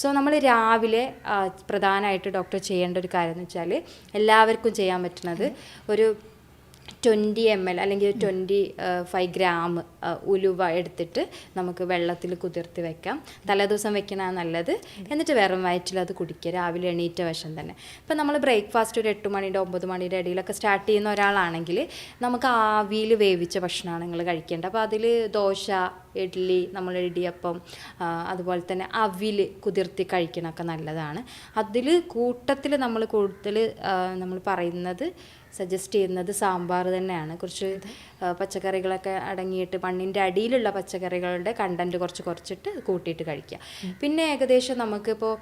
So നമ്മൾ രാവിലെ പ്രധാനമായിട്ട് ഡോക്ടർ ചെയ്യേണ്ട ഒരു കാര്യം എന്ന് വെച്ചാൽ എല്ലാവർക്കും ചെയ്യാൻ പറ്റുന്നത് ഒരു ട്വന്റി എം എൽ അല്ലെങ്കിൽ ട്വന്റി ഫൈവ് ഗ്രാം ഉലുവ എടുത്തിട്ട് നമുക്ക് വെള്ളത്തിൽ കുതിർത്തി വെക്കാം. തലേദിവസം വെക്കണതാണ് നല്ലത്. എന്നിട്ട് വെറും വയറ്റിൽ അത് കുടിക്കുക. രാവിലെ എണീറ്റ വശം തന്നെ. ഇപ്പം നമ്മൾ ബ്രേക്ക്ഫാസ്റ്റ് ഒരു എട്ട് മണിയുടെ ഒമ്പത് മണിയുടെ ഇടയിലൊക്കെ സ്റ്റാർട്ട് ചെയ്യുന്ന ഒരാളാണെങ്കിൽ നമുക്ക് ആവിയിൽ വേവിച്ച ഭക്ഷണമാണ് നിങ്ങൾ കഴിക്കേണ്ടത്. അപ്പോൾ അതിൽ ദോശ ഇഡ്ഡലി നമ്മൾ ഇടിയപ്പം അതുപോലെ തന്നെ അവിൽ കുതിർത്തി കഴിക്കണമൊക്കെ നല്ലതാണ്. അതിൽ കൂട്ടത്തിൽ നമ്മൾ കൂടുതൽ നമ്മൾ പറയുന്നത് സജസ്റ്റ് ചെയ്യുന്നത് സാമ്പാർ തന്നെയാണ്. കുറച്ച് പച്ചക്കറികളൊക്കെ അടങ്ങിയിട്ട് മണ്ണിന്റെ അടിയിലുള്ള പച്ചക്കറികളുടെ കണ്ടന്റ് കുറച്ച് കുറച്ചിട്ട് കൂട്ടിയിട്ട് കഴിക്കുക. പിന്നെ ഏകദേശം നമുക്കിപ്പോൾ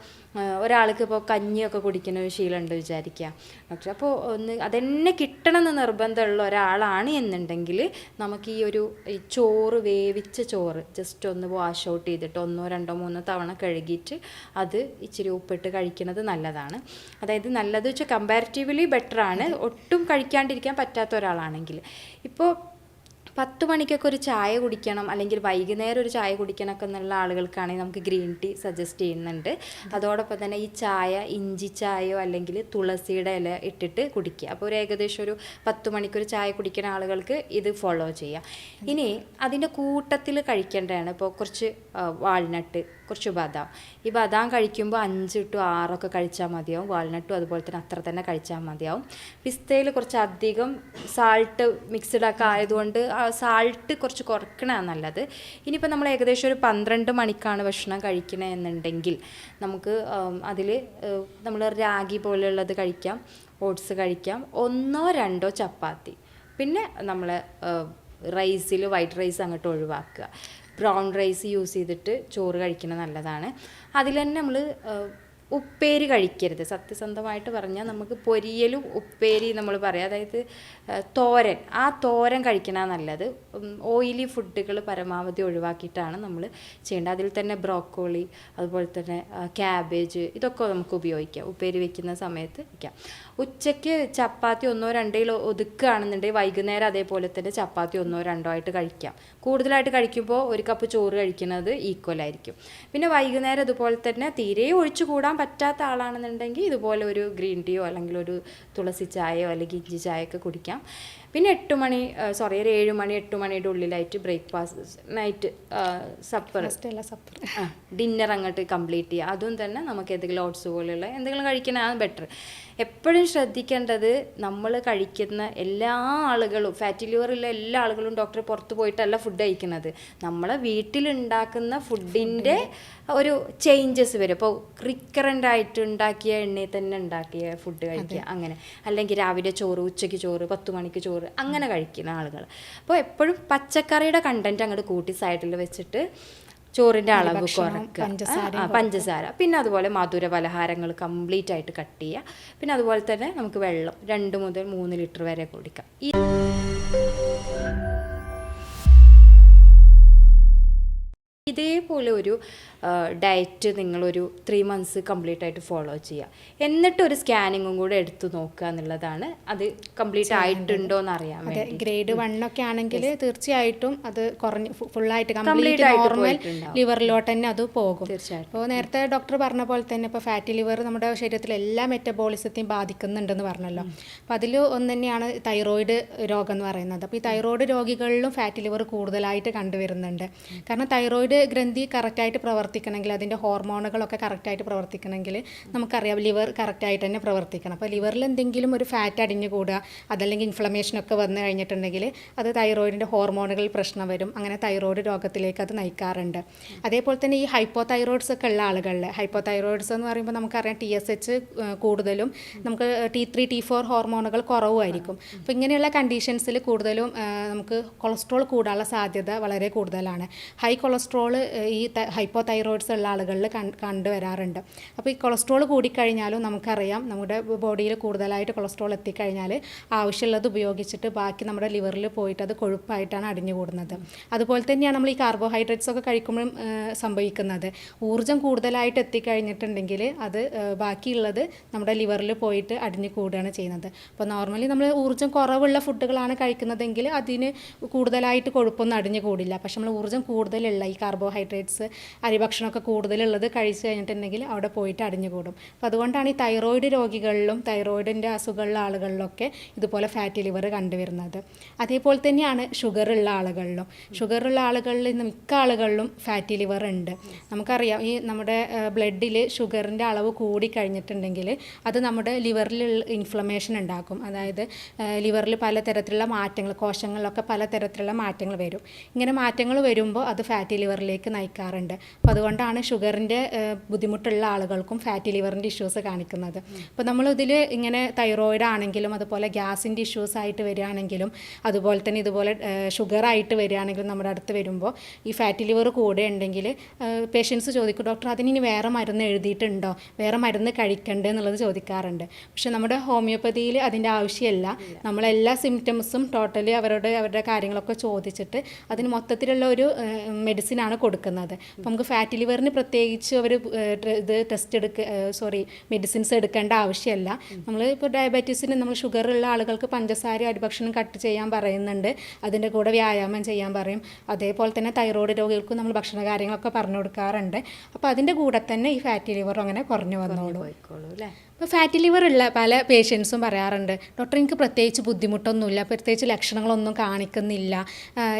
ഒരാൾക്ക് ഇപ്പോൾ കഞ്ഞിയൊക്കെ കുടിക്കുന്ന ഒരു ശീലമുണ്ട് വിചാരിക്കുക. പക്ഷെ അപ്പോൾ ഒന്ന് അതെന്നെ കിട്ടണമെന്ന് നിർബന്ധമുള്ള ഒരാളാണ് എന്നുണ്ടെങ്കിൽ നമുക്ക് ഈ ഒരു ചോറ് വേവിച്ച ചോറ് ജസ്റ്റ് ഒന്ന് വാഷ് ഔട്ട് ചെയ്തിട്ട് ഒന്നോ രണ്ടോ മൂന്നോ തവണ കഴുകിയിട്ട് അത് ഇച്ചിരി ഉപ്പിട്ട് കഴിക്കുന്നത് നല്ലതാണ്. അതായത് നല്ലത് വെച്ചാൽ കമ്പാരിറ്റീവ്ലി ബെറ്ററാണ് ഒട്ടും കഴിക്കാണ്ടിരിക്കാൻ പറ്റാത്ത ഒരാളാണെങ്കിൽ. ഇപ്പോൾ പത്ത് മണിക്കൊക്കെ ഒരു ചായ കുടിക്കണം അല്ലെങ്കിൽ വൈകുന്നേരം ഒരു ചായ കുടിക്കണമൊക്കെ എന്നുള്ള ആളുകൾക്കാണെങ്കിൽ നമുക്ക് ഗ്രീൻ ടീ സജസ്റ്റ് ചെയ്യുന്നുണ്ട്. അതോടൊപ്പം തന്നെ ഈ ചായ ഇഞ്ചി ചായയോ അല്ലെങ്കിൽ തുളസിയുടെ ഇല ഇട്ടിട്ട് കുടിക്കുക. അപ്പോൾ ഒരു ഏകദേശം ഒരു പത്ത് മണിക്കൊരു ചായ കുടിക്കുന്ന ആളുകൾക്ക് ഇത് ഫോളോ ചെയ്യാം. ഇനി അതിന്റെ കൂട്ടത്തിൽ കഴിക്കേണ്ടതാണ്. ഇപ്പോൾ കുറച്ച് വാൾനട്ട് കുറച്ച് ബദാം. ഈ ബദാം കഴിക്കുമ്പോൾ അഞ്ച് ടു ആറൊക്കെ കഴിച്ചാൽ മതിയാവും. വാൾനട്ടും അതുപോലെ തന്നെ അത്ര തന്നെ കഴിച്ചാൽ മതിയാവും. പിസ്തയിൽ കുറച്ച് അധികം സാൾട്ട് മിക്സ്ഡ് ഒക്കെ ആയതുകൊണ്ട് സാൾട്ട് കുറച്ച് കുറയ്ക്കണതാണ് നല്ലത്. ഇനിയിപ്പോൾ നമ്മൾ ഏകദേശം ഒരു പന്ത്രണ്ട് മണിക്കാണ് ഭക്ഷണം കഴിക്കണേ എന്നുണ്ടെങ്കിൽ നമുക്ക് അതിൽ നമ്മൾ രാഗി പോലെയുള്ളത് കഴിക്കാം ഓട്സ് കഴിക്കാം ഒന്നോ രണ്ടോ ചപ്പാത്തി. പിന്നെ നമ്മൾ റൈസിൽ വൈറ്റ് റൈസ് അങ്ങോട്ട് ഒഴിവാക്കുക. ബ്രൗൺ റൈസ് യൂസ് ചെയ്തിട്ട് ചോറ് കഴിക്കുന്നത് നല്ലതാണ്. അതിൽ തന്നെ നമ്മൾ ഉപ്പേരി കഴിക്കരുത്. സത്യസന്ധമായിട്ട് പറഞ്ഞാൽ നമുക്ക് പൊരിയലും ഉപ്പേരി നമ്മൾ പറയാം. അതായത് തോരൻ. ആ തോരൻ കഴിക്കണ നല്ലത്. ഓയിലി ഫുഡുകൾ പരമാവധി ഒഴിവാക്കിയിട്ടാണ് നമ്മൾ ചെയ്യേണ്ടത്. അതിൽ തന്നെ ബ്രോക്കോളി അതുപോലെ തന്നെ ക്യാബേജ് ഇതൊക്കെ നമുക്ക് ഉപയോഗിക്കാം. ഉപ്പേരി വെക്കുന്ന സമയത്ത് വയ്ക്കാം ഉച്ചയ്ക്ക് ചപ്പാത്തി ഒന്നോ രണ്ടോ ഒതുക്കുകയാണെന്നുണ്ടെങ്കിൽ വൈകുന്നേരം അതേപോലെ തന്നെ ചപ്പാത്തി ഒന്നോ രണ്ടോ ആയിട്ട് കഴിക്കാം. കൂടുതലായിട്ട് കഴിക്കുമ്പോൾ ഒരു കപ്പ് ചോറ് കഴിക്കുന്നത് ഈക്വൽ ആയിരിക്കും. പിന്നെ വൈകുന്നേരം അതുപോലെ തന്നെ തീരെ ഒഴിച്ചു കൂടാൻ പറ്റാത്ത ആളാണെന്നുണ്ടെങ്കിൽ ഇതുപോലെ ഒരു ഗ്രീൻ ടീയോ അല്ലെങ്കിൽ ഒരു തുളസി ചായയോ അല്ലെങ്കിൽ ഇഞ്ചി ചായയൊക്കെ കുടിക്കാം. പിന്നെ എട്ട് മണി സോറി ഒരു ഏഴ് മണി എട്ട് മണിയുടെ ഉള്ളിലായിട്ട് breakfast night supper. Supper. Dinner അങ്ങോട്ട് കംപ്ലീറ്റ് ചെയ്യുക. അതും തന്നെ നമുക്ക് എന്തെങ്കിലും ഓട്സ് പോലെയുള്ള എന്തെങ്കിലും കഴിക്കണതാണ് ബെറ്റർ. എപ്പോഴും ശ്രദ്ധിക്കേണ്ടത് നമ്മൾ കഴിക്കുന്ന എല്ലാ ആളുകളും ഫാറ്റി ലിവറുള്ള എല്ലാ ആളുകളും ഡോക്ടർ പുറത്ത് പോയിട്ടല്ല ഫുഡ് കഴിക്കുന്നത്. നമ്മളെ വീട്ടിലുണ്ടാക്കുന്ന ഫുഡിന്റെ ഒരു ചേഞ്ചസ് വരും. ഇപ്പോൾ റിക്കറന്റ് ആയിട്ട് ഉണ്ടാക്കിയ എണ്ണയിൽ തന്നെ ഉണ്ടാക്കിയ ഫുഡ് കഴിക്കുക അങ്ങനെ. അല്ലെങ്കിൽ രാവിലെ ചോറ് ഉച്ചയ്ക്ക് ചോറ് പത്ത് മണിക്ക് ചോറ് അങ്ങനെ കഴിക്കുന്ന ആളുകൾ അപ്പോൾ എപ്പോഴും പച്ചക്കറിയുടെ കണ്ടന്റ് അങ്ങോട്ട് കൂട്ടി സൈഡിൽ വെച്ചിട്ട് ചോറിന്റെ അളവ് കുറയ്ക്കുക. പഞ്ചസാര. പിന്നെ അതുപോലെ മധുര പലഹാരങ്ങൾ കംപ്ലീറ്റ് ആയിട്ട് കട്ട് ചെയ്യുക. പിന്നെ അതുപോലെ തന്നെ നമുക്ക് വെള്ളം രണ്ട് മുതൽ മൂന്ന് ലിറ്റർ വരെ കുടിക്കാം. ഈ ഇതേപോലെ ഒരു ഡയറ്റ് നിങ്ങളൊരു ത്രീ മന്ത്സ് കംപ്ലീറ്റ് ആയിട്ട് ഫോളോ ചെയ്യുക എന്നിട്ട് ഒരു സ്കാനിങ്ങും കൂടെ എടുത്തു നോക്കുക എന്നുള്ളതാണ്. അത് കംപ്ലീറ്റ് ആയിട്ടുണ്ടോ എന്ന് അറിയാൻ വേണ്ടി. ഗ്രേഡ് വൺ ഒക്കെ ആണെങ്കിൽ തീർച്ചയായിട്ടും അത് കുറഞ്ഞ് ഫുള്ളായിട്ട് ആയിട്ട് കംപ്ലീറ്റ് നോർമൽ. ലിവറിലോട്ട് തന്നെ അത് പോകും. തീർച്ചയായിട്ടും. അപ്പോൾ നേരത്തെ ഡോക്ടർ പറഞ്ഞ പോലെ തന്നെ ഇപ്പോൾ ഫാറ്റി ലിവർ നമ്മുടെ ശരീരത്തിലെ എല്ലാ മെറ്റബോളിസത്തെയും ബാധിക്കുന്നുണ്ടെന്ന് പറഞ്ഞല്ലോ. അപ്പോൾ അതിൽ ഒന്ന് തന്നെയാണ് തൈറോയിഡ് രോഗം എന്ന് പറയുന്നത്. അപ്പോൾ ഈ തൈറോയിഡ് രോഗികളിലും ഫാറ്റി ലിവർ കൂടുതലായിട്ട് കണ്ടുവരുന്നുണ്ട്. കാരണം തൈറോയിഡ് ഗ്രന്ഥി കറക്റ്റായിട്ട് പ്രവർത്തിക്കണമെങ്കിൽ അതിന്റെ ഹോർമോണുകളൊക്കെ കറക്റ്റായിട്ട് പ്രവർത്തിക്കണമെങ്കിൽ നമുക്കറിയാം ലിവർ കറക്റ്റായിട്ട് തന്നെ പ്രവർത്തിക്കണം. അപ്പോൾ ലിവറിൽ എന്തെങ്കിലും ഒരു ഫാറ്റ് അടിഞ്ഞു കൂടുക അതല്ലെങ്കിൽ ഇൻഫ്ലമേഷനൊക്കെ വന്നു കഴിഞ്ഞിട്ടുണ്ടെങ്കിൽ അത് തൈറോയിഡിന്റെ ഹോർമോണുകളിൽ പ്രശ്നം വരും. അങ്ങനെ തൈറോയിഡ് രോഗത്തിലേക്ക് അത് നയിക്കാറുണ്ട്. അതേപോലെ തന്നെ ഈ ഹൈപ്പോ തൈറോയിഡ്സ് ഒക്കെ ഉള്ള ആളുകളിൽ ഹൈപ്പോ തൈറോയിഡ്സ് എന്ന് പറയുമ്പോൾ നമുക്കറിയാം ടി എസ് എച്ച് കൂടുതലും നമുക്ക് ടി ത്രീ ടി ഫോർ ഹോർമോണുകൾ കുറവുമായിരിക്കും. അപ്പോൾ ഇങ്ങനെയുള്ള കണ്ടീഷൻസിൽ കൂടുതലും നമുക്ക് കൊളസ്ട്രോൾ കൂടാനുള്ള സാധ്യത വളരെ കൂടുതലാണ്. ഹൈ കൊളസ്ട്രോൾ ഈ ഹൈപ്പോ തൈറോയിഡ്സ് ഉള്ള ആളുകളിൽ കണ്ടുവരാറുണ്ട് അപ്പോൾ ഈ കൊളസ്ട്രോൾ കൂടിക്കഴിഞ്ഞാലും നമുക്കറിയാം നമ്മുടെ ബോഡിയിൽ കൂടുതലായിട്ട് കൊളസ്ട്രോൾ എത്തിക്കഴിഞ്ഞാൽ ആവശ്യമുള്ളത് ഉപയോഗിച്ചിട്ട് ബാക്കി നമ്മുടെ ലിവറിൽ പോയിട്ട് അത് കൊഴുപ്പായിട്ടാണ് അടിഞ്ഞുകൂടുന്നത്. അതുപോലെ തന്നെയാണ് നമ്മൾ ഈ കാർബോഹൈഡ്രേറ്റ്സ് ഒക്കെ കഴിക്കുമ്പോഴും സംഭവിക്കുന്നത്. ഊർജം കൂടുതലായിട്ട് എത്തിക്കഴിഞ്ഞിട്ടുണ്ടെങ്കിൽ അത് ബാക്കിയുള്ളത് നമ്മുടെ ലിവറിൽ പോയിട്ട് അടിഞ്ഞു കൂടുകയാണ് ചെയ്യുന്നത്. അപ്പോൾ നോർമലി നമ്മൾ ഊർജം കുറവുള്ള ഫുഡുകളാണ് കഴിക്കുന്നതെങ്കിൽ അതിന് കൂടുതലായിട്ട് കൊഴുപ്പൊന്നും അടിഞ്ഞു കൂടില്ല പക്ഷെ നമ്മൾ ഊർജം കൂടുതലുള്ള ഈ കാർബോ കാർബോഹൈഡ്രേറ്റ്സ് അരിഭക്ഷണമൊക്കെ കൂടുതലുള്ളത് കഴിച്ചു കഴിഞ്ഞിട്ടുണ്ടെങ്കിൽ അവിടെ പോയിട്ട് അടിഞ്ഞു കൂടും അപ്പോൾ അതുകൊണ്ടാണ് ഈ തൈറോയിഡ് രോഗികളിലും തൈറോയിഡിന്റെ അസുഖമുള്ള ആളുകളിലൊക്കെ ഇതുപോലെ ഫാറ്റി ലിവർ കണ്ടുവരുന്നത്. അതേപോലെ തന്നെയാണ് ഷുഗർ ഉള്ള ആളുകളിലും. ഷുഗർ ഉള്ള ആളുകളിൽ ഇന്ന് മിക്ക ആളുകളിലും ഫാറ്റി ലിവർ ഉണ്ട്. നമുക്കറിയാം ഈ നമ്മുടെ ബ്ലഡിൽ ഷുഗറിന്റെ അളവ് കൂടി കഴിഞ്ഞിട്ടുണ്ടെങ്കിൽ അത് നമ്മുടെ ലിവറിൽ ഇൻഫ്ലമേഷൻ ഉണ്ടാക്കും. അതായത് ലിവറിൽ പലതരത്തിലുള്ള മാറ്റങ്ങൾ കോശങ്ങളിലൊക്കെ പലതരത്തിലുള്ള മാറ്റങ്ങൾ വരും. ഇങ്ങനെ മാറ്റങ്ങൾ വരുമ്പോൾ അത് ഫാറ്റി ലിവറിലേക്ക് നയിക്കാറുണ്ട്. അപ്പോൾ അതുകൊണ്ടാണ് ഷുഗറിന്റെ ബുദ്ധിമുട്ടുള്ള ആളുകൾക്കും ഫാറ്റി ലിവറിന്റെ ഇഷ്യൂസ് കാണിക്കുന്നത്. അപ്പോൾ നമ്മൾ ഇതിൽ ഇങ്ങനെ തൈറോയിഡ് ആണെങ്കിലും അതുപോലെ ഗ്യാസിന്റെ ഇഷ്യൂസ് ആയിട്ട് വരികയാണെങ്കിലും അതുപോലെ തന്നെ ഇതുപോലെ ഷുഗർ ആയിട്ട് വരികയാണെങ്കിലും നമ്മുടെ അടുത്ത് വരുമ്പോൾ ഈ ഫാറ്റി ലിവർ കൂടെ ഉണ്ടെങ്കിൽ പേഷ്യൻസ് ചോദിക്കും ഡോക്ടർ അതിന് വേറെ മരുന്ന് എഴുതിയിട്ടുണ്ടോ? വേറെ മരുന്ന് കഴിക്കണ്ടേ? എന്നുള്ളത് ചോദിക്കാറുണ്ട്. പക്ഷെ നമ്മുടെ ഹോമിയോപ്പതിയിൽ അതിന്റെ ആവശ്യമില്ല. നമ്മളെല്ലാ സിംറ്റംസും ടോട്ടലി അവരോട് അവരുടെ കാര്യങ്ങളൊക്കെ ചോദിച്ചിട്ട് അതിന് മൊത്തത്തിലുള്ള ഒരു മെഡിസിനാണ് കൊടുക്കുന്നത്. അപ്പം നമുക്ക് ഫാറ്റി ലിവറിന് പ്രത്യേകിച്ച് അവർ ഇത് ടെസ്റ്റ് എടുക്ക സോറി മെഡിസിൻസ് എടുക്കേണ്ട ആവശ്യമല്ല നമ്മൾ ഇപ്പോൾ ഡയബറ്റീസിന് നമ്മൾ ഷുഗർ ഉള്ള ആളുകൾക്ക് പഞ്ചസാര അരിഭക്ഷണം കട്ട് ചെയ്യാൻ പറയുന്നുണ്ട്. അതിന്റെ കൂടെ വ്യായാമം ചെയ്യാൻ പറയും. അതേപോലെ തന്നെ തൈറോയ്ഡ് രോഗികൾക്കും നമ്മൾ ഭക്ഷണ കാര്യങ്ങളൊക്കെ പറഞ്ഞു കൊടുക്കാറുണ്ട്. അപ്പോൾ അതിന്റെ കൂടെ തന്നെ ഈ ഫാറ്റി ലിവറും അങ്ങനെ കുറഞ്ഞു വന്നോളൂ. ഇപ്പോൾ ഫാറ്റി ലിവർ ഉള്ള പല പേഷ്യൻസും പറയാറുണ്ട്. ഡോക്ടർ എനിക്ക് പ്രത്യേകിച്ച് ബുദ്ധിമുട്ടൊന്നുമില്ല. പ്രത്യേകിച്ച് ലക്ഷണങ്ങളൊന്നും കാണിക്കുന്നില്ല.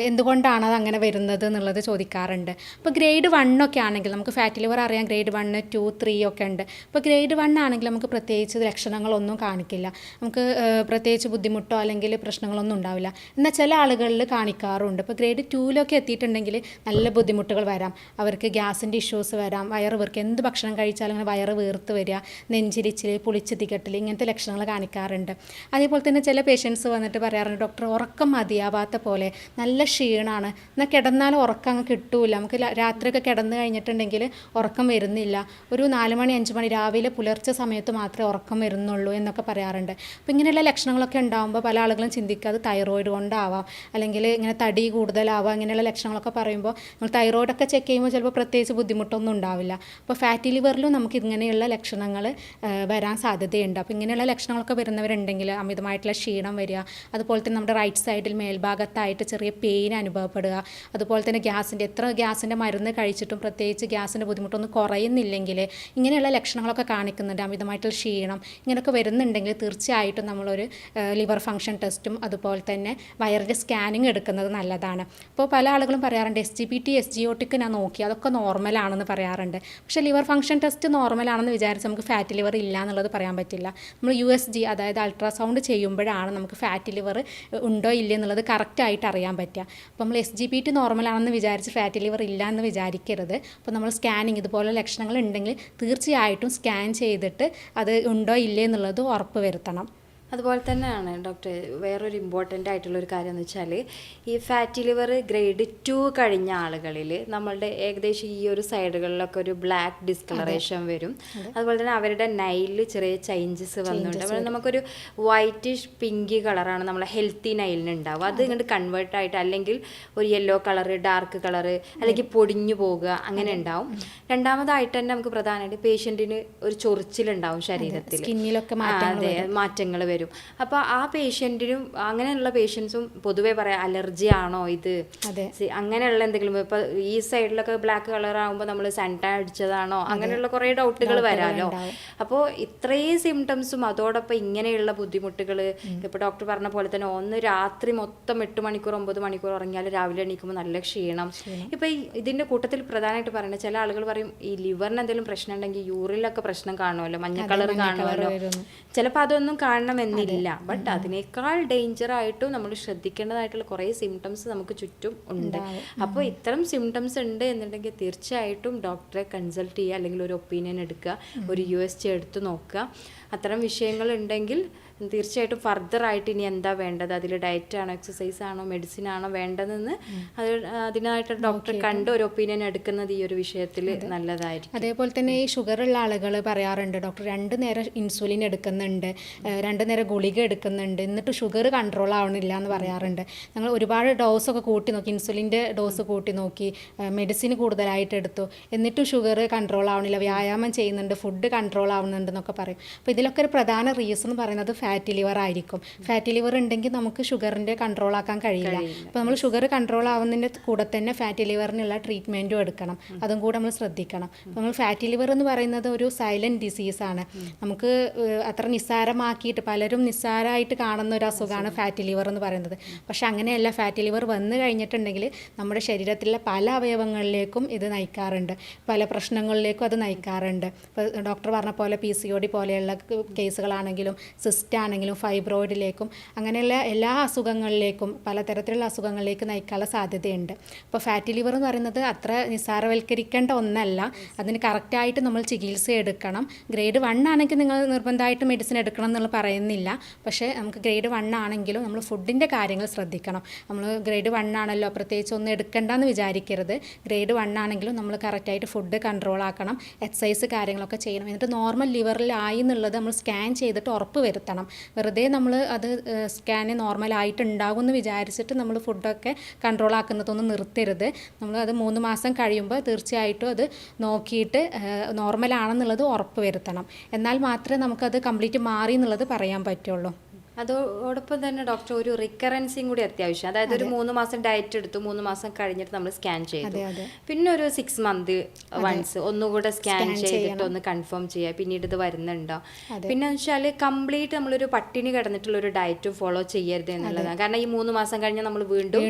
എന്തുകൊണ്ടാണ് അത് അങ്ങനെ വരുന്നത് എന്നുള്ളത് ചോദിക്കാറുണ്ട്. അപ്പോൾ ഗ്രേഡ് വണ്ണൊക്കെ ആണെങ്കിൽ നമുക്ക് ഫാറ്റി ലിവർ അറിയാം. ഗ്രേഡ് വണ്ണ് ടു ത്രീ ഒക്കെ ഉണ്ട്. അപ്പോൾ ഗ്രേഡ് വൺ ആണെങ്കിൽ നമുക്ക് പ്രത്യേകിച്ച് ലക്ഷണങ്ങളൊന്നും കാണിക്കില്ല. നമുക്ക് പ്രത്യേകിച്ച് ബുദ്ധിമുട്ടോ അല്ലെങ്കിൽ പ്രശ്നങ്ങളൊന്നും ഉണ്ടാവില്ല. എന്നാൽ ചില ആളുകളിൽ കാണിക്കാറുണ്ട്. ഇപ്പോൾ ഗ്രേഡ് ടൂവിലൊക്കെ എത്തിയിട്ടുണ്ടെങ്കിൽ നല്ല ബുദ്ധിമുട്ടുകൾ വരാം. അവർക്ക് ഗ്യാസിന്റെ ഇഷ്യൂസ് വരാം. വയറ് വീർക്ക് എന്ത് ഭക്ഷണം കഴിച്ചാലും അങ്ങനെ വയറ് വീർത്ത് വരിക. നെഞ്ചിരിച്ചിൽ പുളിച്ച് തികട്ടൽ ഇങ്ങനത്തെ ലക്ഷണങ്ങൾ കാണിക്കാറുണ്ട്. അതേപോലെ തന്നെ ചില പേഷ്യൻസ് വന്നിട്ട് പറയാറുണ്ട് ഡോക്ടർ ഉറക്കം മതിയാവാത്ത പോലെ നല്ല ക്ഷീണമാണ് എന്നാൽ കിടന്നാൽ ഉറക്കം അങ്ങ് കിട്ടൂല. നമുക്ക് രാത്രിയൊക്കെ കിടന്നു കഴിഞ്ഞിട്ടുണ്ടെങ്കിൽ ഉറക്കം വരുന്നില്ല. ഒരു നാല് മണി അഞ്ച് മണി രാവിലെ പുലർച്ചെ സമയത്ത് മാത്രമേ ഉറക്കം വരുന്നുള്ളൂ എന്നൊക്കെ പറയാറുണ്ട്. അപ്പോൾ ഇങ്ങനെയുള്ള ലക്ഷണങ്ങളൊക്കെ ഉണ്ടാകുമ്പോൾ പല ആളുകളും ചിന്തിക്കുക അത് തൈറോയിഡ് കൊണ്ടാവാം. അല്ലെങ്കിൽ ഇങ്ങനെ തടി കൂടുതലാവാം. ഇങ്ങനെയുള്ള ലക്ഷണങ്ങളൊക്കെ പറയുമ്പോൾ നമ്മൾ തൈറോയിഡൊക്കെ ചെക്ക് ചെയ്യുമ്പോൾ ചിലപ്പോൾ പ്രത്യേകിച്ച് ബുദ്ധിമുട്ടൊന്നും ഉണ്ടാവില്ല. അപ്പോൾ ഫാറ്റി ലിവറിലും നമുക്ക് ഇങ്ങനെയുള്ള ലക്ഷണങ്ങൾ വരാൻ സാധ്യതയുണ്ട്. അപ്പോൾ ഇങ്ങനെയുള്ള ലക്ഷണങ്ങളൊക്കെ വരുന്നവരുണ്ടെങ്കിൽ അമിതമായിട്ടുള്ള ക്ഷീണം വരിക അതുപോലെ തന്നെ നമ്മുടെ റൈറ്റ് സൈഡിൽ മേൽഭാഗത്തായിട്ട് ചെറിയ പെയിൻ അനുഭവപ്പെടുക അതുപോലെ തന്നെ ഗ്യാസിന്റെ എത്ര ഗ്യാസിന്റെ മരുന്ന് കഴിച്ചിട്ടും പ്രത്യേകിച്ച് ഗ്യാസിന്റെ ബുദ്ധിമുട്ടൊന്നും കുറയുന്നില്ലെങ്കിൽ ഇങ്ങനെയുള്ള ലക്ഷണങ്ങളൊക്കെ കാണിക്കുന്നുണ്ട്. അമിതമായിട്ടുള്ള ക്ഷീണം ഇങ്ങനെയൊക്കെ വരുന്നുണ്ടെങ്കിൽ തീർച്ചയായിട്ടും നമ്മളൊരു ലിവർ ഫങ്ഷൻ ടെസ്റ്റും അതുപോലെ തന്നെ വയറിന്റെ സ്കാനിങ് എടുക്കുന്നത് നല്ലതാണ്. അപ്പോൾ പല ആളുകളും പറയാറുണ്ട് S G P T S G ഞാൻ നോക്കി അതൊക്കെ നോർമലാണെന്ന് പറയാറുണ്ട്. പക്ഷേ ലിവർ ഫങ്ഷൻ ടെസ്റ്റ് നോർമലാണെന്ന് വിചാരിച്ച് നമുക്ക് ഫാറ്റ് ലിവർ ഇല്ല എന്നുള്ളത് പറയാൻ പറ്റില്ല. നമ്മൾ യു എസ് ജി അതായത് അൾട്രാസൗണ്ട് ചെയ്യുമ്പോഴാണ് നമുക്ക് ഫാറ്റ് ലിവർ ഉണ്ടോ ഇല്ല എന്നുള്ളത് കറക്റ്റായിട്ട് അറിയാൻ പറ്റുക. അപ്പോൾ നമ്മൾ എസ് ജി പി ടി നോർമലാണെന്ന് വിചാരിച്ച് ഫാറ്റ് ലിവർ ഇല്ല എന്ന് വിചാരിക്കരുത്. അപ്പോൾ നമ്മൾ സ്കാനിങ് ഇതുപോലെ ലക്ഷണങ്ങൾ ഉണ്ടെങ്കിൽ തീർച്ചയായിട്ടും സ്കാൻ ചെയ്തിട്ട് അത് ഉണ്ടോ ഇല്ലേ എന്നുള്ളത് ഉറപ്പ് വരുത്തണം. അതുപോലെ തന്നെയാണ് ഡോക്ടർ വേറൊരു ഇമ്പോർട്ടന്റ് ആയിട്ടുള്ള ഒരു കാര്യം എന്ന് വെച്ചാൽ ഈ ഫാറ്റി ലിവർ ഗ്രേഡ് ടു കഴിഞ്ഞ ആളുകളിൽ നമ്മളുടെ ഏകദേശം ഈ ഒരു സൈഡുകളിലൊക്കെ ഒരു ബ്ലാക്ക് ഡിസ്കളറേഷൻ വരും. അതുപോലെ തന്നെ അവരുടെ നൈലിൽ ചെറിയ ചേഞ്ചസ് വന്നിട്ടുണ്ട്. അപ്പോൾ നമുക്കൊരു വൈറ്റിഷ് പിങ്ക് കളറാണ് നമ്മളെ ഹെൽത്തി നൈലിന് ഉണ്ടാവുക. അത് ഇങ്ങോട്ട് കൺവേർട്ട് ആയിട്ട് അല്ലെങ്കിൽ ഒരു യെല്ലോ കളറ് ഡാർക്ക് കളറ് അല്ലെങ്കിൽ പൊടിഞ്ഞു പോകുക അങ്ങനെ ഉണ്ടാവും. രണ്ടാമതായിട്ട് തന്നെ നമുക്ക് പ്രധാനമായിട്ട് പേഷ്യന്റിന് ഒരു ചൊറിച്ചിലുണ്ടാവും ശരീരത്തിൽ. സ്കിന്നിലൊക്കെ അതെ. മാറ്റങ്ങൾ വരും. അപ്പോൾ ആ പേഷ്യന്റിനും അങ്ങനെയുള്ള പേഷ്യൻസും പൊതുവെ പറയാം അലർജി ആണോ ഇത്? അങ്ങനെയുള്ള എന്തെങ്കിലും ഇപ്പൊ ഈ സൈഡിലൊക്കെ ബ്ലാക്ക് കളർ ആകുമ്പോൾ നമ്മൾ സെന്റ അടിച്ചതാണോ? അങ്ങനെയുള്ള കുറേ ഡൗട്ടുകൾ വരാലോ? അപ്പോൾ ഇത്രയും സിംറ്റംസും അതോടൊപ്പം ഇങ്ങനെയുള്ള ബുദ്ധിമുട്ടുകൾ ഇപ്പൊ ഡോക്ടർ പറഞ്ഞ പോലെ തന്നെ ഒന്ന് രാത്രി മൊത്തം എട്ട് മണിക്കൂർ ഒമ്പത് മണിക്കൂർ ഉറങ്ങിയാൽ രാവിലെ എണീക്കുമ്പോൾ നല്ല ക്ഷീണം. ഇപ്പൊ ഇതിന്റെ ഇതിന്റെ കൂട്ടത്തിൽ പ്രധാനമായിട്ട് പറയുന്നത് ചില ആളുകൾ പറയും ഈ ലിവറിന് എന്തെങ്കിലും പ്രശ്നം ഉണ്ടെങ്കിൽ യൂറിനിലൊക്കെ പ്രശ്നം കാണുമല്ലോ മഞ്ഞ കളർ കാണുമല്ലോ. ചിലപ്പോൾ അതൊന്നും കാണണമെന്നില്ല ബട്ട് അതിനേക്കാൾ ഡേഞ്ചർ ആയിട്ടും നമ്മൾ ശ്രദ്ധിക്കേണ്ടതായിട്ടുള്ള കുറേ സിംറ്റംസ് നമുക്ക് ചുറ്റും ഉണ്ട്. അപ്പോൾ ഇത്തരം സിംറ്റംസ് ഉണ്ട് എന്നുണ്ടെങ്കിൽ തീർച്ചയായിട്ടും ഡോക്ടറെ കൺസൾട്ട് ചെയ്യുക അല്ലെങ്കിൽ ഒരു ഒപ്പീനിയൻ എടുക്കുക. ഒരു യു എസ് ജി എടുത്ത് നോക്കുക. അത്തരം വിഷയങ്ങൾ ഉണ്ടെങ്കിൽ തീർച്ചയായിട്ടും ഫർദർ ആയിട്ട് ഇനി എന്താ വേണ്ടത്? അതിൽ ഡയറ്റ് ആണോ എക്സസൈസ് ആണോ മെഡിസിൻ ആണോ വേണ്ടതെന്ന് അത് അതിനായിട്ട് ഡോക്ടർ കണ്ട് ഒരു ഒപ്പീനിയൻ എടുക്കുന്നത് ഈ ഒരു വിഷയത്തിൽ നല്ലതായിരിക്കും. അതേപോലെ തന്നെ ഈ ഷുഗർ ഉള്ള ആളുകൾ പറയാറുണ്ട് ഡോക്ടർ രണ്ട് നേരം ഇൻസുലിൻ എടുക്കുന്നുണ്ട് രണ്ടു നേരം ഗുളിക എടുക്കുന്നുണ്ട് എന്നിട്ട് ഷുഗർ കൺട്രോൾ ആവണില്ല എന്ന് പറയാറുണ്ട്. ഞങ്ങൾ ഒരുപാട് ഡോസ് ഒക്കെ കൂട്ടി നോക്കി ഇൻസുലിന്റെ ഡോസ് കൂട്ടി നോക്കി മെഡിസിൻ കൂടുതലായിട്ട് എടുത്തു എന്നിട്ടും ഷുഗർ കൺട്രോൾ ആവണില്ല വ്യായാമം ചെയ്യുന്നുണ്ട് ഫുഡ് കൺട്രോൾ ആവുന്നുണ്ടെന്നൊക്കെ പറയും. അപ്പോൾ ഇതിലൊക്കെ ഒരു പ്രധാന റീസൺ പറയുന്നത് ഫാറ്റി ലിവർ ആയിരിക്കും. ഫാറ്റി ലിവർ ഉണ്ടെങ്കിൽ നമുക്ക് ഷുഗറിന്റെ കൺട്രോൾ ആക്കാൻ കഴിയില്ല. അപ്പോൾ നമ്മൾ ഷുഗർ കൺട്രോൾ ആവുന്നതിന്റെ കൂടെ തന്നെ ഫാറ്റി ലിവറിനുള്ള ട്രീറ്റ്മെന്റും എടുക്കണം. അതും കൂടെ നമ്മൾ ശ്രദ്ധിക്കണം. അപ്പോൾ നമ്മൾ ഫാറ്റി ലിവർ എന്ന് പറയുന്നത് ഒരു സൈലന്റ് ഡിസീസാണ് നമുക്ക് അത്ര നിസ്സാരമാക്കിയിട്ട് പലരും നിസ്സാരമായിട്ട് കാണുന്ന ഒരു അസുഖമാണ് ഫാറ്റി ലിവർ എന്ന് പറയുന്നത്. പക്ഷെ അങ്ങനെയല്ല ഫാറ്റി ലിവർ വന്നു കഴിഞ്ഞിട്ടുണ്ടെങ്കിൽ നമ്മുടെ ശരീരത്തിലെ പല അവയവങ്ങളിലേക്കും ഇത് നയിക്കാറുണ്ട്. പല പ്രശ്നങ്ങളിലേക്കും അത് നയിക്കാറുണ്ട്. ഇപ്പോൾ ഡോക്ടർ പറഞ്ഞ പോലെ പി സി ഒ ഡി പോലെയുള്ള കേസുകളാണെങ്കിലും സിസ്റ്റ് ആണെങ്കിലും ഫൈബ്രോയിഡിലേക്കും അങ്ങനെയുള്ള എല്ലാ അസുഖങ്ങളിലേക്കും പലതരത്തിലുള്ള അസുഖങ്ങളിലേക്ക് നയിക്കാനുള്ള സാധ്യതയുണ്ട്. അപ്പോൾ ഫാറ്റി ലിവർ എന്ന് പറയുന്നത് അത്ര നിസ്സാരവൽക്കരിക്കേണ്ട ഒന്നല്ല. അതിന് കറക്റ്റായിട്ട് നമ്മൾ ചികിത്സ എടുക്കണം. ഗ്രേഡ് വൺ ആണെങ്കിൽ നിങ്ങൾ നിർബന്ധമായിട്ട് മെഡിസിൻ എടുക്കണം എന്നുള്ള പറയുന്നില്ല. പക്ഷേ നമുക്ക് ഗ്രേഡ് വൺ ആണെങ്കിലും നമ്മൾ ഫുഡിന്റെ കാര്യങ്ങൾ ശ്രദ്ധിക്കണം. നമ്മൾ ഗ്രേഡ് വൺ ആണല്ലോ പ്രത്യേകിച്ച് ഒന്നും എടുക്കണ്ടെന്ന് വിചാരിക്കരുത്. ഗ്രേഡ് വൺ ആണെങ്കിലും നമ്മൾ കറക്റ്റായിട്ട് ഫുഡ് കൺട്രോൾ ആക്കണം. എക്സസൈസ് കാര്യങ്ങളൊക്കെ ചെയ്യണം. എന്നിട്ട് നോർമൽ ലിവറിലായി എന്നുള്ളത് നമ്മൾ സ്കാൻ ചെയ്തിട്ട് ഉറപ്പ് വരുത്തണം. വെറുതെ നമ്മൾ അത് സ്കാന് നോർമലായിട്ടുണ്ടാകും എന്ന് വിചാരിച്ചിട്ട് നമ്മൾ ഫുഡൊക്കെ കൺട്രോൾ ആക്കുന്നതൊന്നും നിർത്തരുത്. നമ്മൾ അത് മൂന്ന് മാസം കഴിയുമ്പോൾ തീർച്ചയായിട്ടും അത് നോക്കിയിട്ട് നോർമലാണെന്നുള്ളത് ഉറപ്പ് വരുത്തണം. എന്നാൽ മാത്രമേ നമുക്കത് കംപ്ലീറ്റ് മാറി എന്നുള്ളത് പറയാൻ പറ്റുള്ളൂ. അതോടൊപ്പം തന്നെ ഡോക്ടർ ഒരു റിക്കറൻസിയും കൂടി അത്യാവശ്യം. അതായത് ഒരു മൂന്ന് മാസം ഡയറ്റ് എടുത്തു മൂന്ന് മാസം കഴിഞ്ഞിട്ട് നമ്മൾ സ്കാൻ ചെയ്തു. പിന്നെ ഒരു സിക്സ് മന്ത് വൺസ് ഒന്നുകൂടെ സ്കാൻ ചെയ്തിട്ട് ഒന്ന് കൺഫേം ചെയ്യുക. പിന്നീട് ഇത് വരുന്നുണ്ടോ? പിന്നെ വെച്ചാൽ കംപ്ലീറ്റ് നമ്മളൊരു പട്ടിണി കിടന്നിട്ടുള്ള ഒരു ഡയറ്റ് ഫോളോ ചെയ്യരുത് എന്നുള്ളതാണ്. കാരണം ഈ മൂന്ന് മാസം കഴിഞ്ഞാൽ നമ്മൾ വീണ്ടും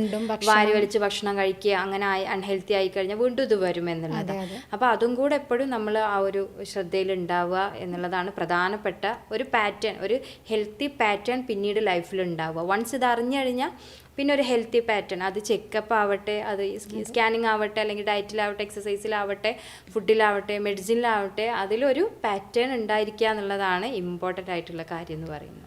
വാരി വലിച്ച് ഭക്ഷണം കഴിക്കുക അങ്ങനെ ആയി അൺഹെൽത്തി ആയി കഴിഞ്ഞാൽ വീണ്ടും ഇത് വരും എന്നുള്ളത്. അപ്പോൾ അതും. കൂടെ എപ്പോഴും നമ്മൾ ആ ഒരു ശ്രദ്ധയിൽ ഉണ്ടാവുക എന്നുള്ളതാണ് പ്രധാനപ്പെട്ട ഒരു പാറ്റേൺ ഒരു ഹെൽത്തി പാറ്റേൺ പിന്നീട് ലൈഫിൽ ഉണ്ടാവുക. വൺസ് ഇത് അറിഞ്ഞു കഴിഞ്ഞാൽ പിന്നെ ഒരു ഹെൽത്തി പാറ്റേൺ അത് ചെക്കപ്പ് ആവട്ടെ അത് സ്കാനിങ് ആവട്ടെ അല്ലെങ്കിൽ ഡയറ്റിലാവട്ടെ എക്സസൈസിലാവട്ടെ ഫുഡിലാവട്ടെ മെഡിസിനിലാവട്ടെ അതിലൊരു പാറ്റേൺ ഉണ്ടായിരിക്കുക എന്നുള്ളതാണ് ഇമ്പോർട്ടന്റ് ആയിട്ടുള്ള കാര്യം എന്ന് പറയുന്നത്.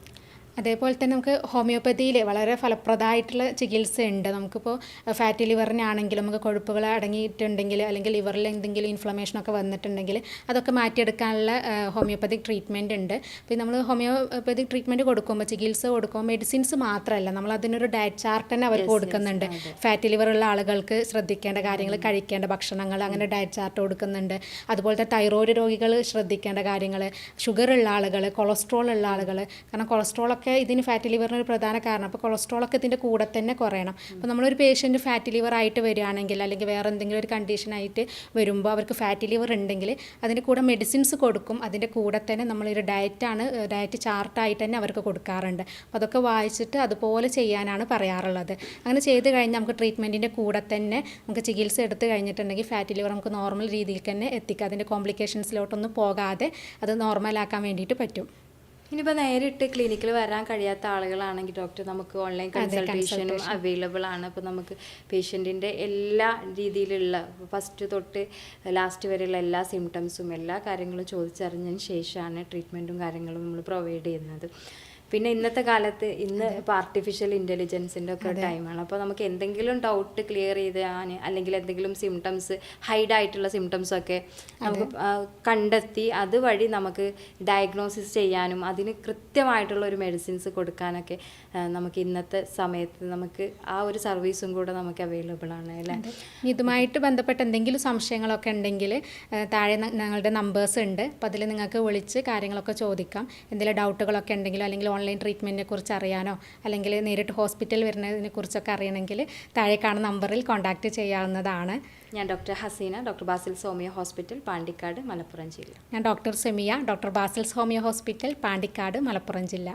അതേപോലെ തന്നെ നമുക്ക് ഹോമിയോപ്പതിയിൽ വളരെ ഫലപ്രദമായിട്ടുള്ള ചികിത്സയുണ്ട്. നമുക്കിപ്പോൾ ഫാറ്റി ലിവറിനാണെങ്കിലും നമുക്ക് കൊഴുപ്പുകൾ അടങ്ങിയിട്ടുണ്ടെങ്കിൽ അല്ലെങ്കിൽ ലിവറിൽ എന്തെങ്കിലും ഇൻഫ്ലമേഷനൊക്കെ വന്നിട്ടുണ്ടെങ്കിൽ അതൊക്കെ മാറ്റിയെടുക്കാനുള്ള ഹോമിയോപ്പതിക് ട്രീറ്റ്മെന്റ് ഉണ്ട്. പിന്നെ നമ്മൾ ഹോമിയോപ്പതിക് ട്രീറ്റ്മെന്റ് കൊടുക്കുമ്പോൾ ചികിത്സ കൊടുക്കുമ്പോൾ മെഡിസിൻസ് മാത്രമല്ല നമ്മൾ അതിനൊരു ഡയറ്റ് ചാർട്ട് തന്നെ അവർക്ക് കൊടുക്കുന്നുണ്ട്. ഫാറ്റി ലിവറുള്ള ഉള്ള ആളുകൾക്ക് ശ്രദ്ധിക്കേണ്ട കാര്യങ്ങൾ കഴിക്കേണ്ട ഭക്ഷണങ്ങൾ അങ്ങനെ ഡയറ്റ് ചാർട്ട് കൊടുക്കുന്നുണ്ട്. തന്നെ തൈറോയ്ഡ് രോഗികൾ ശ്രദ്ധിക്കേണ്ട കാര്യങ്ങൾ ഷുഗർ ഉള്ള ആളുകൾ കൊളസ്ട്രോൾ ഉള്ള ആളുകൾ കാരണം കൊളസ്ട്രോളൊക്കെ ഇതിന് ഫാറ്റി ലിവറിന് ഒരു പ്രധാന കാരണം. അപ്പോൾ കൊളസ്ട്രോളൊക്കെ ഇതിന്റെ കൂടെ തന്നെ കുറയണം. അപ്പോൾ നമ്മളൊരു പേഷ്യന്റ് ഫാറ്റി ലിവർ ആയിട്ട് വരികയാണെങ്കിൽ അല്ലെങ്കിൽ വേറെ എന്തെങ്കിലും ഒരു കണ്ടീഷൻ ആയിട്ട് വരുമ്പോൾ അവർക്ക് ഫാറ്റി ലിവർ ഉണ്ടെങ്കിൽ അതിന്റെ കൂടെ മെഡിസിൻസ് കൊടുക്കും. അതിന്റെ കൂടെ തന്നെ നമ്മളൊരു ഡയറ്റാണ് ഡയറ്റ് ചാർട്ടായിട്ട് തന്നെ അവർക്ക് കൊടുക്കാറുണ്ട്. അപ്പോൾ അതൊക്കെ വായിച്ചിട്ട് അതുപോലെ ചെയ്യാനാണ് പറയാറുള്ളത്. അങ്ങനെ ചെയ്ത് കഴിഞ്ഞാൽ നമുക്ക് ട്രീറ്റ്മെന്റിന്റെ കൂടെ തന്നെ നമുക്ക് ചികിത്സ എടുത്ത് കഴിഞ്ഞിട്ടുണ്ടെങ്കിൽ ഫാറ്റി ലിവർ നമുക്ക് നോർമൽ രീതിയിൽ തന്നെ എത്തിക്കാം. അതിന്റെ കോംപ്ലിക്കേഷൻസിലോട്ടൊന്നും പോകാതെ അത് നോർമലാക്കാൻ വേണ്ടിയിട്ട് പറ്റും. ഇനിയിപ്പോൾ നേരിട്ട് ക്ലിനിക്കിൽ വരാൻ കഴിയാത്ത ആളുകളാണെങ്കിൽ ഡോക്ടർ നമുക്ക് ഓൺലൈൻ കൺസൾട്ടേഷനും അവൈലബിൾ ആണ്. അപ്പോൾ നമുക്ക് പേഷ്യന്റിന്റെ എല്ലാ രീതിയിലുള്ള ഫസ്റ്റ് തൊട്ട് ലാസ്റ്റ് വരെയുള്ള എല്ലാ സിംറ്റംസും എല്ലാ കാര്യങ്ങളും ചോദിച്ചറിഞ്ഞതിന് ശേഷമാണ് ട്രീറ്റ്മെന്റും കാര്യങ്ങളും നമ്മൾ പ്രൊവൈഡ് ചെയ്യുന്നത്. പിന്നെ ഇന്നത്തെ കാലത്ത് ഇന്ന് ഇപ്പോൾ ആർട്ടിഫിഷ്യൽ ഇന്റലിജൻസിന്റെ ഒക്കെ ടൈമാണ് അപ്പോൾ നമുക്ക് എന്തെങ്കിലും ഡൗട്ട് ക്ലിയർ ചെയ്ത് അല്ലെങ്കിൽ എന്തെങ്കിലും സിംറ്റംസ് ഹൈഡ് ആയിട്ടുള്ള സിംറ്റംസ് ഒക്കെ നമുക്ക് കണ്ടെത്തി അതുവഴി നമുക്ക് ഡയഗ്നോസിസ് ചെയ്യാനും അതിന് കൃത്യമായിട്ടുള്ള ഒരു മെഡിസിൻസ് കൊടുക്കാനൊക്കെ നമുക്ക് ഇന്നത്തെ സമയത്ത് നമുക്ക് ആ ഒരു സർവീസും കൂടെ നമുക്ക് അവൈലബിൾ ആണ് അല്ലേ? ഇതുമായിട്ട് ബന്ധപ്പെട്ട് എന്തെങ്കിലും സംശയങ്ങളൊക്കെ ഉണ്ടെങ്കിൽ താഴെ ഞങ്ങളുടെ നമ്പേഴ്സ് ഉണ്ട്. അപ്പോൾ അതിൽ നിങ്ങൾക്ക് വിളിച്ച് കാര്യങ്ങളൊക്കെ ചോദിക്കാം. എന്തെങ്കിലും ഡൗട്ടുകളൊക്കെ ഉണ്ടെങ്കിലോ അല്ലെങ്കിൽ ഓൺലൈൻ ട്രീറ്റ്മെന്റിനെ കുറിച്ച് അറിയാനോ അല്ലെങ്കിൽ നേരിട്ട് ഹോസ്പിറ്റലിൽ വരുന്നതിനെ കുറിച്ചൊക്കെ അറിയണമെങ്കിൽ താഴെ കാണുന്ന നമ്പറിൽ കോൺടാക്റ്റ് ചെയ്യാവുന്നതാണ്. ഞാൻ doctor Haseena doctor Basil സോമിയ hospital Pandikkad Malappuram ജില്ല. ഞാൻ doctor Semiya doctor Basil homeo hospital Pandikkad Malappuram ജില്ല.